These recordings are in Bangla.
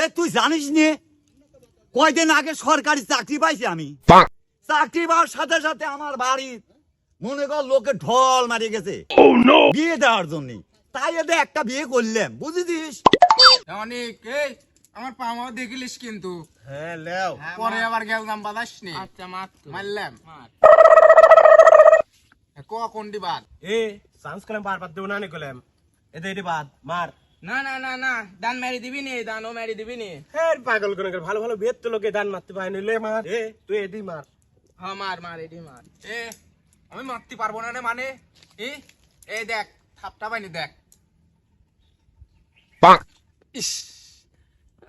এ তুই জানিস নি? কয়দিন আগে সরকারি চাকরি পাইছি আমি। চাকরি পাওয়ার সাথে সাথে আমার বাড়ি মনে কর লোকে ঢল মারি গেছে। বিয়ে দেওয়ার জন্য। তাই এদের একটা বিয়ে করলাম বুঝেছিস? অনেক এই আমার পামাও দেখিলিস কিন্তু। হ্যাঁ লেও। পরে আবার গেলাম বাদাস নি আচ্ছা মার মারলাম। ক কোনটি বাদ? এ করলাম বারবার দেবো না নি এতে বাদ। মার। না না না না দান মেরে দিবি নি দানও মেরে দিবি নি। হ্যাঁ পাগল করে ভালো ভালো বিয়ের তো লোকে দান মারতে পারে লে মার এ তুই এটি মার। হ্যাঁ মার মার এটি মার। এ আমি মারতে পারব না মানে? ই এই দেখ থাপটা পাইনি দেখ। ইস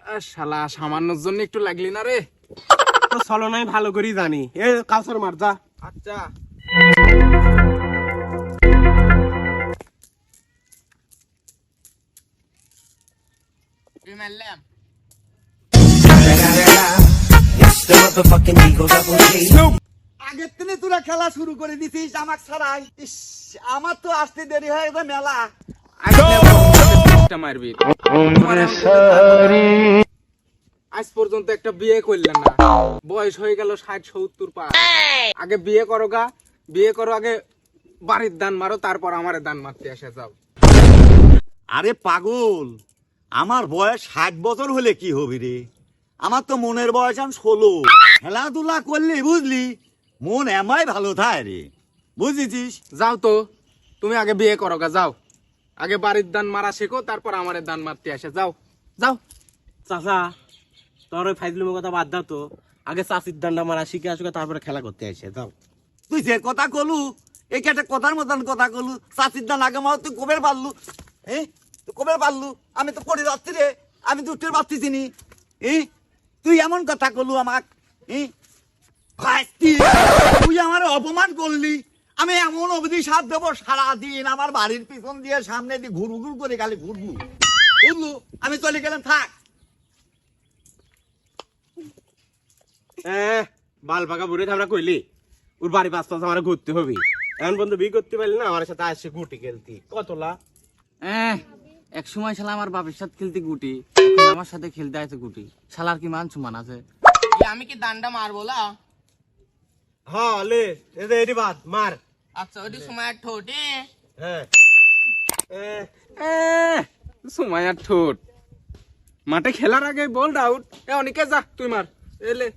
আহ, শালা সামান্যর জন্য একটু লাগলি না রে? তো চলো নাই ভালো করেই জানি। এ কাউসার মার যা। আচ্ছা। তুই আগের দিনে তোরা খেলা শুরু করে দিছিস আমার ছাড়াই। আমার তো আসতে দেরি হয়ে গেছে মেলা। মারবি আজ পর্যন্ত একটা বিয়ে করলেন না। বয়স হয়ে গেল ষাট সত্তর পা আগে বিয়ে করো গা বিয়ে করো আগে বাড়ির দান মারো তারপর আমার দান মারতে এসে যাও। আরে পাগল! আমার বয়স ষাট বছর হলে কি হবি রে? আমার তো মনের বয়স আমি ষোলো। খেলাধুলা করলে বুঝলি মন এমাই ভালো থাকে রে। বুঝেছিস? যাও তো তুমি আগে বিয়ে করো গা যাও। আগে বাড়ির দান মারা শেখো তারপর আমার দান মারতে আসে যাও। যাও। চাচা তোর ওই ফাইজলিমের কথা বাদ দাও তো। আগে চাষির দান্ডা মারা শিখে আসুক তারপরে খেলা করতে আসে যাও। তুই যে কথা কলু এই একটা কথার মতন কথা কলু চাষির দান আগে মাও তুই কবের পারলু? এ? কবের পারলু? আমি তো পড়ে যাচ্ছি রে। আমি তো উঠতে পারতেছি নি তুই এমন কথা কলু আমাক। তুই আমার অপমান করলি। আমি এমন অবধি সাথ দেবো সারাদিন আমার বাড়ির পিছন দিয়ে সামনে দিয়ে ঘুরু ঘুর করে খালি ঘুরবু। বুঝলু? আমি চলে গেলাম থাক। হ্যাঁ বাল পাকা বুড়ে আমরা কইলি? ওর বাড়ি পাঁচ পাঁচ আমার ঘুরতে হবে। এমন বন্ধু বিয়ে করতে পারলি না আমার সাথে আসছে গুটি খেলতি। কতলা? এহ, এক সময় শালা আমার বাপের সাথে খেলতে গুটি এখন আমার সাথে খেলতে আছে গুটি। শালার কি মান সুমান আছে? আমি কি দানটা মারবো না হ্যাঁ লে এদের এটি বাদ মার। আচ্ছা ওটি সময় ঠোঁটে হ্যাঁ। ঠোঁট। মাঠে খেলার আগে বল আউট এ অনেকে যা তুই মার। এলে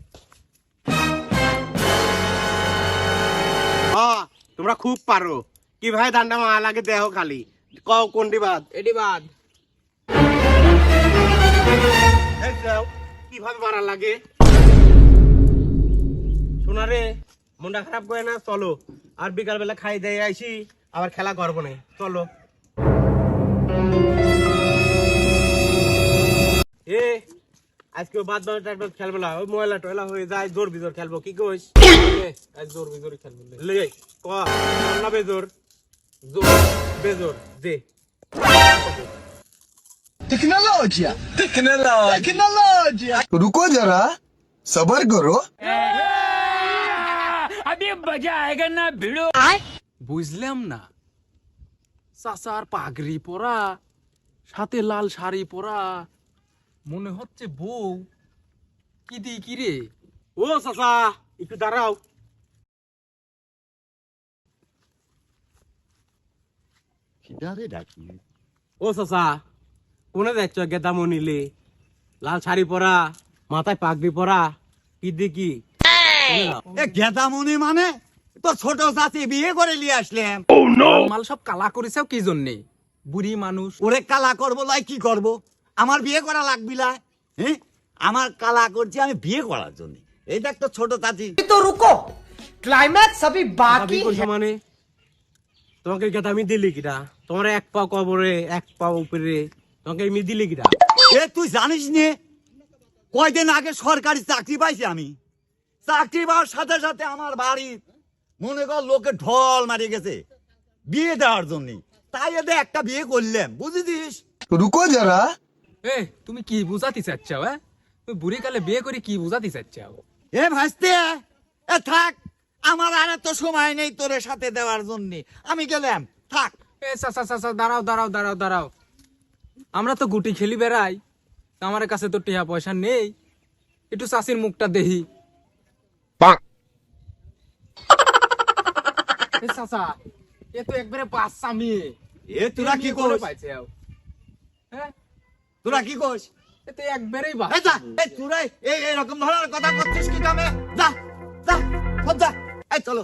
হ্যাঁ তোমরা খুব পারো। কি ভাই দান্ডা মা লাগে দেহ খালি? কও কোনটি বাদ? এটি বাদ। কীভাবে মারা লাগে? শোনা রে মনটা খারাপ করে না? চলো আর বিকাল বেলা খাই দিয়ে আইসি আবার খেলা করব না। চলো। এ আজকে বাদ বাদ একবার খেলব না ওই ময়লা টয়লা হয়ে যায় জোর বিজোর খেলব। কি কইস? আজ জোর বিজোরি খেলব। লে ক? না বেজোর। জোর বেজোর। দে टेक्नोलॉजिया टेक्नोलॉजिया रुको जरा सबर करो বুঝলাম না চাচার পাগড়ি পরা সাথে লাল শাড়ি পরা মনে হচ্ছে বউ কি দি কি রে ও চাচা একটু দাঁড়াও কোনে গেদা মনিলে লাল শাড়ি পরা মাথায় পাগড়ি পরা কি মানে ছোট বিয়ে করে নিয়ে আসলাম। oh, মাল সব কালা করেছে কি জন্যে? বুড়ি মানুষ। ওরে কালা করব লাই কি করব? আমার বিয়ে করা লাগবিলা হ্যাঁ? আমার কালা করছি আমি বিয়ে করার জন্য। এইটা একটা ছোট চাচি তো রুকো। ক্লাইম্যাক্স সবই বাকি। মানে? তোমাকে কথা আমি দিলি কিনা তোমার এক পা কবরে এক পা উপরে। তোমাকে আমি দিলি কিনা এ তুই জানিস নে? কয়দিন আগে সরকারি চাকরি পাইছি আমি। চাকরি পাওয়ার সাথে সাথে আমার বাড়ি মনে কর লোকে ঢল মারি গেছে। বিয়ে দেওয়ার জন্য। তাই এদের একটা বিয়ে করলাম বুঝেছিস? রুকো যারা। এ তুমি কি বুঝাতে চাচ্ছ হ্যাঁ? তুই বুড়ি কালে বিয়ে করে কি বুঝাতে চাচ্ছ? এ ভাসতে এ থাক। আমার আর এত সময় নেই তোর সাথে দেওয়ার জন্য। আমি গেলাম। থাক। এ চাচা চাচা দাঁড়াও দাঁড়াও দাঁড়াও দাঁড়াও। আমরা তো গুটি খেলি বেড়াই। আমার কাছে তো টিয়া পয়সা নেই। একটু চাষির মুখটা এ চাচা এ তো একবারে বাচ্চা মেয়ে এ তোরা কি পাইছে হ্যাঁ? তোরা কি এ তো একবারেই এই তোরা এরকম ধরনের কথা করছিস কি কামে? যা যা সব যা। চলো